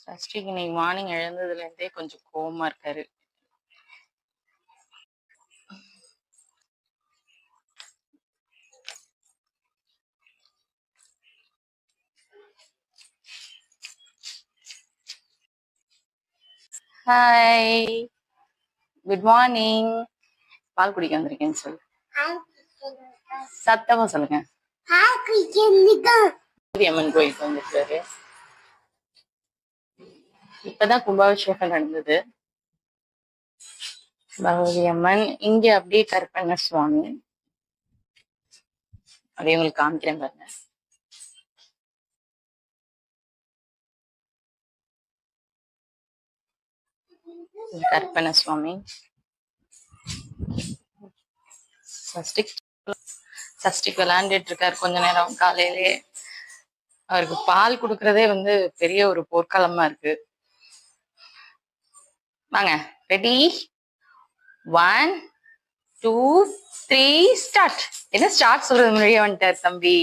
சஷ்டிக்கு இன்னைக்கு மார்னிங் எழுந்ததுல இருந்தே கொஞ்சம் கோவமா இருக்காரு. ஹாய் குட் மார்னிங் பால் குடிக்க வந்திருக்கேன்னு சொல்லு. சத்தமா சொல்லுங்க. அம்மன் கோயிலுக்கு வந்திருக்காரு. இப்பதான் கும்பாபிஷேகம் நடந்தது. பகவதி அம்மன் இங்க அப்படியே கருப்பண்ண சுவாமி. அப்படியே உங்களுக்கு காமிக்கிறேன் பாருங்க. இது சுவாமி. சஷ்டிக் சஷ்டிக் விளையாண்டுட்டு இருக்காரு கொஞ்ச நேரம். காலையிலேயே அவருக்கு பால் கொடுக்கறதே வந்து பெரிய ஒரு போர்க்களமா இருக்கு. வாங்க ready one two three start என்ன ஸ்டார்ட் சொல்றது முன்னாடியே வந்துட்டார் தம்பி?